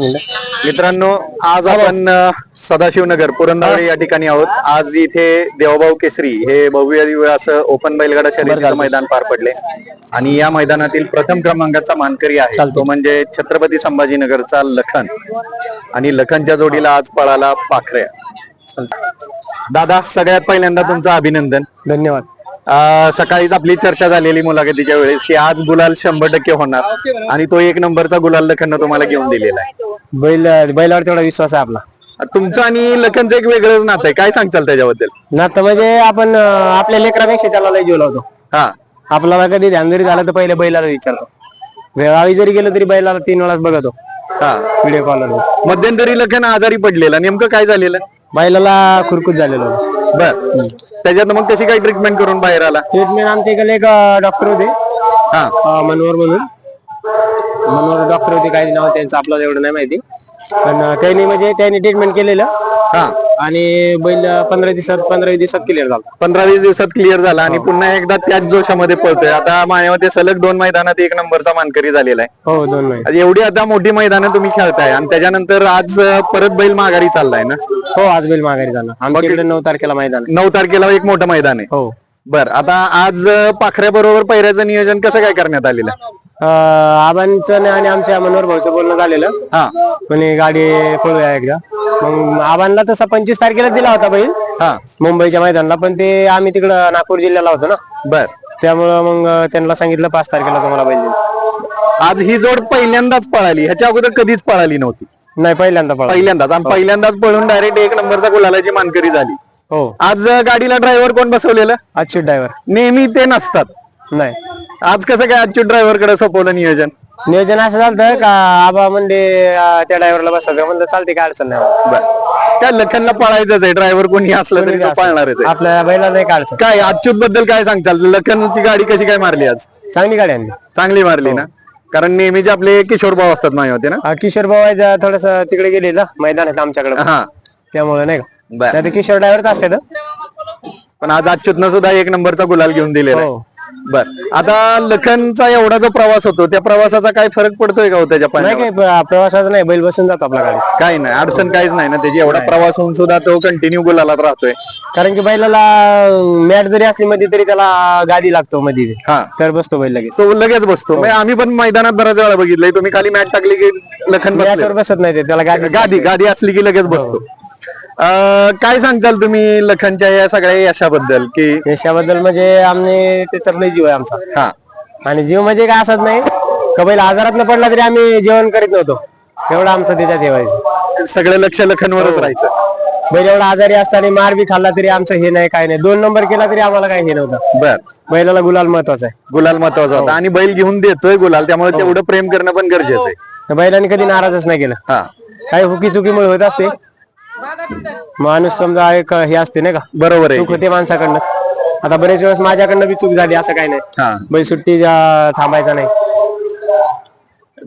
मित्रांनो आज आपण सदाशिवनगर पुरंदर या ठिकाणी आहोत. आज इथे देवभाऊ केसरी हे भव्य दिव्य असं ओपन बैलगाडा शर्यतीचं मैदान पार पडले. आणि या मैदानातील प्रथम क्रमांकाचा मानकरी आहे. तो म्हणजे छत्रपती संभाजीनगरचा लखन. आणि लखनच्या जोडीला आज पळाला पाखऱ्या. दादा सगळ्यात पहिल्यांदा तुमचं अभिनंदन. धन्यवाद. सकाळीच आपली चर्चा झालेली मुलाखतीच्या वेळेस की आज गुलाल शंभर टक्के होणार. आणि तो एक नंबरचा गुलाल लखननं तुम्हाला घेऊन दिलेला आहे. बैल बैलावर तेवढा विश्वास आहे आपला. तुमचं आणि लखनचं एक वेगळंच नातं आहे. काय सांगचाल त्याच्याबद्दल? ना तर म्हणजे आपण आपल्या लेकरापेक्षा त्याला लय जीव लावतो. हा. आपल्याला कधी ध्यान जरी झालं तर पहिले बैलाला विचारतो. गावी जरी गेलो तरी बैलाला तीन वेळाच बघतो. हा. व्हिडिओ कॉलवर मध्यंतरी लखन आजारी पडलेला. नेमकं काय झालेलं? बैलाला खुरकूत झालेलो. बर. त्याच्यात मग कशी काय ट्रीटमेंट करून बाहेर आला? ट्रीटमेंट आमच्या इकडे एक डॉक्टर होते. हा. अं, मनोहर म्हणून. मनोहर डॉक्टर होते काही नाव त्यांचं आपल्याला एवढं नाही माहिती. पण अं, त्यांनी म्हणजे त्यांनी ट्रीटमेंट केलेलं. हा. आणि बैल पंधरा दिवसात पंधरा दिवसात क्लिअर झाला. पंधरा वीस दिवसात क्लिअर झाला आणि पुन्हा एकदा त्याच जोशामध्ये पळतोय. आता माझ्यामध्ये सलग दोन मैदानात एक नंबरचा मानकरी झालेला आहे. हो दोन महिने एवढी आता मोठी मैदानं तुम्ही खेळताय. आणि त्याच्यानंतर आज अं, परत बैल माघारी चाललाय ना? हो आज बैल माघारी झाला. आमच्या इकडे नऊ तारखेला मैदान आहे. नऊ तारखेला एक मोठं मैदान आहे. हो. बर आता आज पाखऱ्या बरोबर पैऱ्याचं नियोजन कसं काय करण्यात आलेलं आहे? अं, आबांचं आणि आमच्या मनोहर भाऊचं बोलणं झालेलं. हा. कोणी गाडी पळूया एकदा. मग आबांना तसा पंचवीस तारखेला दिला होता बैल. हा. मुंबईच्या मैदानाला पण ते आम्ही तिकडं नागपूर जिल्ह्याला होतो ना. बर. त्यामुळं मग त्यांना सांगितलं पाच तारखेला तुम्हाला बैल देईल आज ही जोड पहिल्यांदाच पळाली. ह्याच्या अगोदर कधीच पळाली नव्हती. नाही पहिल्यांदा पहिल्यांदाच. आणि पहिल्यांदाच पळून डायरेक्ट एक नंबरचा गुलालाची मानकरी झाली. हो. आज गाडीला ड्रायव्हर कोण बसवलेलं? अच्युत ड्रायव्हर नेहमी ते नसतात. नाही. आज कसं काय अच्युत ड्रायव्हरकडे सोपवलं नियोजन? नियोजन असं झालं का आबा म्हणजे अं, त्या ड्रायव्हरला बसवलं. म्हणलं चालते काय अडचण नाही बर. त्या लखनला पळायचंच आहे. ड्रायव्हर कोणी असलं तरी तो पळणारच आहे. आपल्या बैला नाही काय अडचण. काय अच्युत बद्दल काय सांगचाल? लखनची गाडी कशी काय मारली आज? चांगली गाडी आणली. चांगली मारली ना? कारण नेहमीचे आपले किशोर भाऊ असतात माझ्या होते ना? किशोर भाऊ आहे थोडस तिकडे गेले ना मैदानात आमच्याकडे. हा. त्यामुळे नाही का? बर. नाही तर किशोर ड्रायव्हर असते पण आज अच्युतनं सुद्धा एक नंबरचा गुलाल घेऊन दिलेला आहे. हो. बर. आता लखनचा एवढा जो प्रवास होतो त्या प्रवासाचा काय फरक पडतोय का हो त्याच्या नाही पाण्यावर? काही प्रवासाचं नाही बैल बसून जातो आपल्या गाडी. काही नाही अडचण काहीच नाही ना त्याची. एवढा प्रवास होऊन सुद्धा तो कंटिन्यू गुलालात राहतोय. कारण की बैलाला मॅट जरी असली मध्ये तरी त्याला गाडी लागतो मध्ये हा. तर बसतो बैल लगेच. तो लगेच बसतो. म्हणजे आम्ही पण मैदानात बऱ्याच वेळा बघितलंय. तुम्ही खाली मॅट टाकली की लखन बसले मॅटवर बसत नाही ते त्याला गाडी गादी गादी असली की लगेच बसतो. अं, काय सांगताल तुम्ही लखनच्या या सगळ्या यशाबद्दल की यशाबद्दल म्हणजे आम्ही त्याच्यात लय जीव आहे आमचा. हा. आणि जीव म्हणजे काय असत नाही का बैल आजारात पडला तरी आम्ही जेवण करीत नव्हतो. एवढं आमचं त्याच्यात ठेवायचं सगळं लक्ष लखनवरच राहायचं. बैल एवढा आजारी असताना मार बी खाल्ला तरी आमचं हे नाही काय नाही. दोन नंबर केला तरी आम्हाला काही हे नव्हतं. बर. बैलाला गुलाल महत्त्वाचा आहे. गुलाल महत्त्वाचा होता. आणि बैल घेऊन देतोय गुलाल त्यामुळे तेवढं प्रेम करणं पण गरजेचं आहे. त्या बैलाने कधी नाराजच नाही केलं. हा. काही हुकी चुकीमुळे होत असते. माणूस समजा एक हे असते नाही का? बरोबर आहे. चूक होते माणसाकडनं. आता बरेच वेळेस माझ्याकडनं बी चूक झाली असं काही नाही. हा. बैल सुट्टी जा- थांबायचा नाही.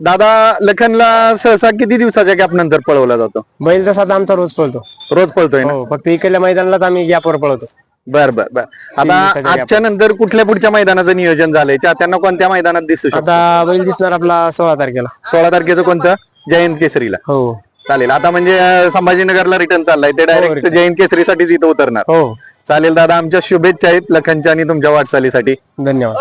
दादा लखनला सहसा किती दिवसाच्या गॅप नंतर पळवला जातो? बैल तसा आता आमचा रोज पळतो. रोज पळतोय ना? हो फक्त इकडल्या मैदानालाच आम्ही गॅपवर पळवतो. बर बर बर. आता दिवसाच्या आजच्या नंतर कुठल्या पुढच्या मैदानाचं नियोजन झालंय? चात्यांना कोणत्या मैदानात दिसू शकतो? आता बैल दिसणार आपला सोळा तारखेला. सोळा तारखेचं कोणतं? जयंत केसरीला. हो. चालेल. आता म्हणजे संभाजीनगरला रिटर्न चाललाय. ते डायरेक्ट जयंत केसरीसाठीच इथं उतरणार. हो. चालेल दादा आमच्या शुभेच्छा आहेत लखनच्या आणि तुमच्या वाटचालीसाठी. धन्यवाद.